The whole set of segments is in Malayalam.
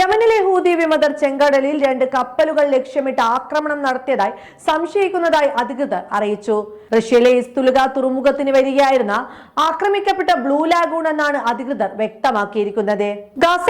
യമനിലെ ഹൂതി വിമതർ ചെങ്കടലിൽ രണ്ട് കപ്പലുകൾ ലക്ഷ്യമിട്ട് ആക്രമണം നടത്തിയതായി സംശയിക്കുന്നതായി അധികൃതർ അറിയിച്ചു. റഷ്യയിലെ ഇസ്തുലുക തുറമുഖത്തിന് വരികയായിരുന്ന ആക്രമിക്കപ്പെട്ട ബ്ലൂ ലാഗൂൺ എന്നാണ് അധികൃതർ വ്യക്തമാക്കിയിരിക്കുന്നത്. ഗാസ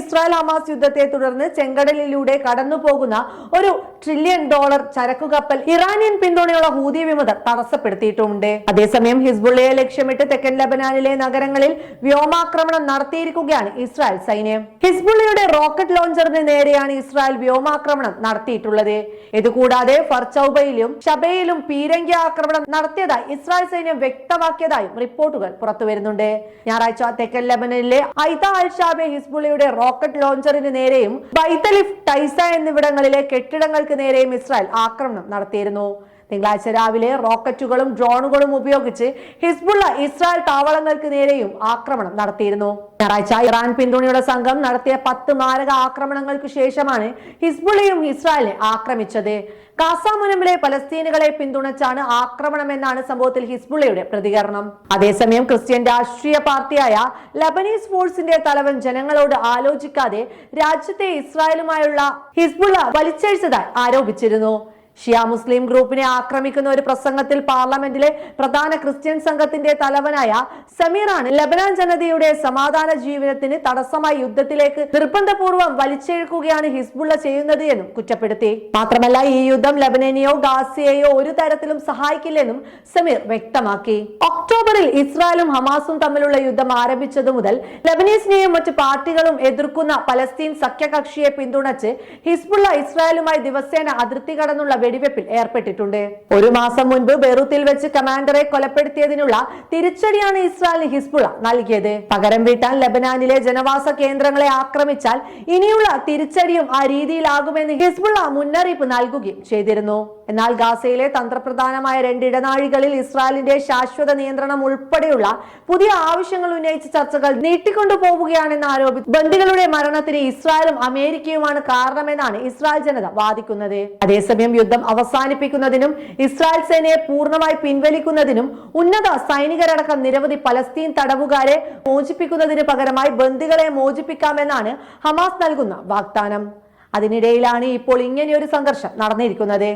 ഇസ്രായേൽ ഹമാസ് യുദ്ധത്തെ തുടർന്ന് ചെങ്കടലിലൂടെ കടന്നുപോകുന്ന ഒരു ട്രില്യൺ ഡോളർ ചരക്കു കപ്പൽ ഇറാനിയൻ പിന്തുണയുള്ള ഹൂതി വിമതർ തടസ്സപ്പെടുത്തിയിട്ടുണ്ട്. അതേസമയം ഹിസ്ബുള്ളയെ ലക്ഷ്യമിട്ട് തെക്കൻ ലബനാനിലെ നഗരങ്ങളിൽ വ്യോമാക്രമണം നടത്തിയിരിക്കുകയാണ് ഇസ്രായേൽ സൈന്യം. ഹിസ്ബുള്ളയുടെ റോക്കറ്റ് ലോഞ്ചറിന് നേരെയാണ് ഇസ്രായേൽ വ്യോമാക്രമണം നടത്തിയിട്ടുള്ളത്. ഇതുകൂടാതെ ഫർച്ചൌബയിലും ഷബയിലും പീരങ്കി ആക്രമണം നടത്തിയതായി ഇസ്രായേൽ സൈന്യം വ്യക്തമാക്കിയതായും റിപ്പോർട്ടുകൾ പുറത്തുവരുന്നുണ്ട്. ഞായറാഴ്ച തെക്കൻ ലബനിലെ ഐത അൽ ഷാബെ ഹിസ്ബുള്ളയുടെ റോക്കറ്റ് ലോഞ്ചറിന് നേരെയും ബൈത്തലിഫ് ടൈസ എന്നിവിടങ്ങളിലെ കെട്ടിടങ്ങൾക്ക് നേരെയും ഇസ്രായേൽ ആക്രമണം നടത്തിയിരുന്നു. തിങ്കളാഴ്ച രാവിലെ റോക്കറ്റുകളും ഡ്രോണുകളും ഉപയോഗിച്ച് ഹിസ്ബുള്ള ഇസ്രായേൽ താവളങ്ങൾക്ക് നേരെയും ആക്രമണം നടത്തിയിരുന്നു. ഞായറാഴ്ച ഇറാൻ പിന്തുണയുള്ള സംഘം നടത്തിയ പത്ത് മാരക ആക്രമണങ്ങൾക്ക് ശേഷമാണ് ഹിസ്ബുള്ളയും ഇസ്രായേലിനെ ആക്രമിച്ചത്. കാസ പലസ്തീനുകളെ പിന്തുണച്ചാണ് ആക്രമണം എന്നാണ് സംഭവത്തിൽ ഹിസ്ബുള്ളയുടെ പ്രതികരണം. അതേസമയം ക്രിസ്ത്യൻ രാഷ്ട്രീയ പാർട്ടിയായ ലബനീസ് ഫോഴ്സിന്റെ തലവൻ ജനങ്ങളോട് ആലോചിക്കാതെ രാജ്യത്തെ ഇസ്രായേലുമായുള്ള ഹിസ്ബുള്ള വലിച്ചഴിച്ചതായി ആരോപിച്ചിരുന്നു. ഷിയ മുസ്ലിം ഗ്രൂപ്പിനെ ആക്രമിക്കുന്ന ഒരു പ്രസംഗത്തിൽ പാർലമെന്റിലെ പ്രധാന ക്രിസ്ത്യൻ സംഘത്തിന്റെ തലവനായ സമീറാണ് ലബനാൻ ജനതയുടെ സമാധാന ജീവിതത്തിന് തടസ്സമായി യുദ്ധത്തിലേക്ക് നിർബന്ധപൂർവം വലിച്ചെഴുക്കുകയാണ് ഹിസ്ബുള്ള ചെയ്യുന്നത് എന്നും കുറ്റപ്പെടുത്തി. മാത്രമല്ല ഈ യുദ്ധം ലബനനെയോ ഗാസിയെയോ ഒരു തരത്തിലും സഹായിക്കില്ലെന്നും സമീർ വ്യക്തമാക്കി. ഒക്ടോബറിൽ ഇസ്രായേലും ഹമാസും തമ്മിലുള്ള യുദ്ധം ആരംഭിച്ചതു മുതൽ ലബനീസിനെയും മറ്റ് പാർട്ടികളും എതിർക്കുന്ന പലസ്തീൻ സഖ്യകക്ഷിയെ പിന്തുണച്ച് ഹിസ്ബുള്ള ഇസ്രായേലുമായി ദിവസേന അതിർത്തി കടന്നുള്ള വെടിവെപ്പിൽ ഏർപ്പെട്ടിട്ടുണ്ട്. ഒരു മാസം മുൻപ് ബെറൂത്തിൽ വെച്ച് കമാൻഡറെ കൊലപ്പെടുത്തിയതിനുള്ള തിരിച്ചടിയാണ് ഇസ്രായേലിന് ഹിസ്ബുള്ള നൽകിയത്. പകരം വീട്ടാൻ ലബനാനിലെ ജനവാസ കേന്ദ്രങ്ങളെ ആക്രമിച്ചാൽ ഇനിയുള്ള തിരിച്ചടിയും ആ രീതിയിലാകുമെന്ന് ഹിസ്ബുള്ള മുന്നറിയിപ്പ് നൽകുകയും ചെയ്തിരുന്നു. എന്നാൽ ഗാസയിലെ തന്ത്രപ്രധാനമായ രണ്ട് ഇടനാഴികളിൽ ഇസ്രായേലിന്റെ ശാശ്വത നിയന്ത്രണം ഉൾപ്പെടെയുള്ള പുതിയ ആവശ്യങ്ങൾ ഉന്നയിച്ച ചർച്ചകൾ നീട്ടിക്കൊണ്ടു പോവുകയാണെന്ന് ആരോപിച്ച് ബന്ദികളുടെ മരണത്തിന് ഇസ്രായേലും അമേരിക്കയുമാണ് കാരണമെന്നാണ് ഇസ്രായേൽ ജനത വാദിക്കുന്നത്. അതേസമയം യുദ്ധം അവസാനിപ്പിക്കുന്നതിനും ഇസ്രായേൽ സേനയെ പൂർണമായി പിൻവലിക്കുന്നതിനും ഉന്നത സൈനികരടക്കം നിരവധി പലസ്തീൻ തടവുകാരെ മോചിപ്പിക്കുന്നതിന് പകരമായി ബന്ദികളെ മോചിപ്പിക്കാമെന്നാണ് ഹമാസ് നൽകുന്ന വാഗ്ദാനം. അതിനിടയിലാണ് ഇപ്പോൾ ഇങ്ങനെയൊരു സംഘർഷം നടന്നിരിക്കുന്നത്.